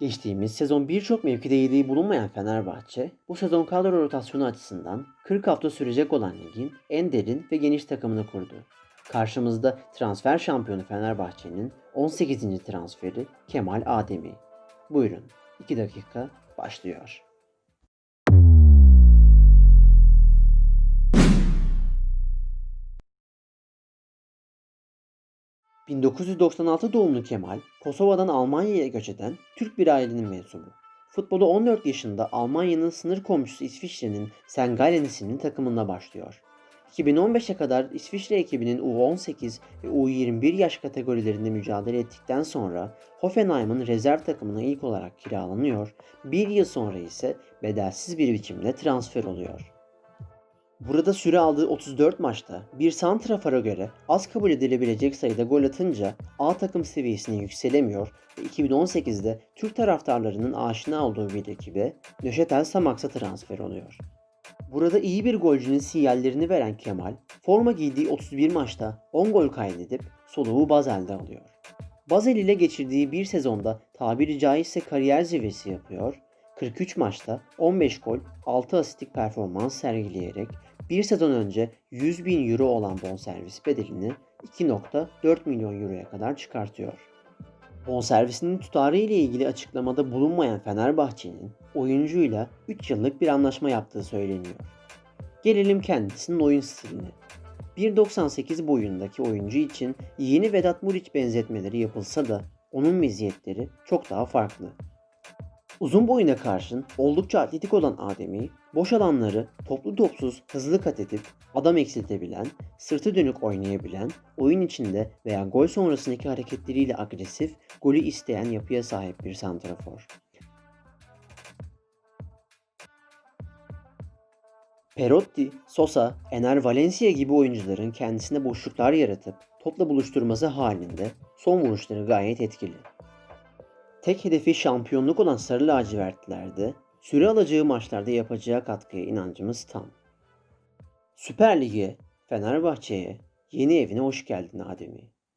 Geçtiğimiz sezon birçok mevkide yediği bulunmayan Fenerbahçe, bu sezon kadro rotasyonu açısından 40 hafta sürecek olan ligin en derin ve geniş takımını kurdu. Karşımızda transfer şampiyonu Fenerbahçe'nin 18. transferi Kemal Ademi. Buyurun, 2 dakika başlıyor. ...1996 doğumlu Kemal, Kosova'dan Almanya'ya göç eden Türk bir ailenin mensubu. Futbolu 14 yaşında Almanya'nın sınır komşusu İsviçre'nin St. Gallen'in takımında başlıyor. 2015'e kadar İsviçre ekibinin U18 ve U21 yaş kategorilerinde mücadele ettikten sonra Hoffenheim'ın rezerv takımına ilk olarak kiralanıyor, bir yıl sonra ise bedelsiz bir biçimde transfer oluyor. Burada süre aldığı 34 maçta bir santrafora göre az kabul edilebilecek sayıda gol atınca A takım seviyesine yükselemiyor ve 2018'de Türk taraftarlarının aşina olduğu bir ekibe Nöşetel Samaks'a transfer oluyor. Burada iyi bir golcünün sinyallerini veren Kemal, forma giydiği 31 maçta 10 gol kaydedip soluğu Bazel'de alıyor. Basel ile geçirdiği bir sezonda tabiri caizse kariyer zirvesi yapıyor, 43 maçta 15 gol, 6 asistlik performans sergileyerek bir sezon önce 100 bin euro olan bonservis bedelini 2.4 milyon euroya kadar çıkartıyor. Bonservisinin tutarı ile ilgili açıklamada bulunmayan Fenerbahçe'nin oyuncuyla 3 yıllık bir anlaşma yaptığı söyleniyor. Gelelim kendisinin oyun stiline. 1.98 boyundaki oyuncu için yeni Vedat Muriç benzetmeleri yapılsa da onun meziyetleri çok daha farklı. Uzun boyuna karşın oldukça atletik olan Ademi, boş alanları toplu topsuz hızlı kat edip adam eksiltebilen, sırtı dönük oynayabilen, oyun içinde veya gol sonrasındaki hareketleriyle agresif, golü isteyen yapıya sahip bir santrafor. Perotti, Sosa, Ener Valencia gibi oyuncuların kendisine boşluklar yaratıp topla buluşturması halinde son vuruşları gayet etkili. Tek hedefi şampiyonluk olan Sarı Lacivertlilerde süre alacağı maçlarda yapacağı katkıya inancımız tam. Süper Lig'e, Fenerbahçe'ye, yeni evine hoş geldin Ademi.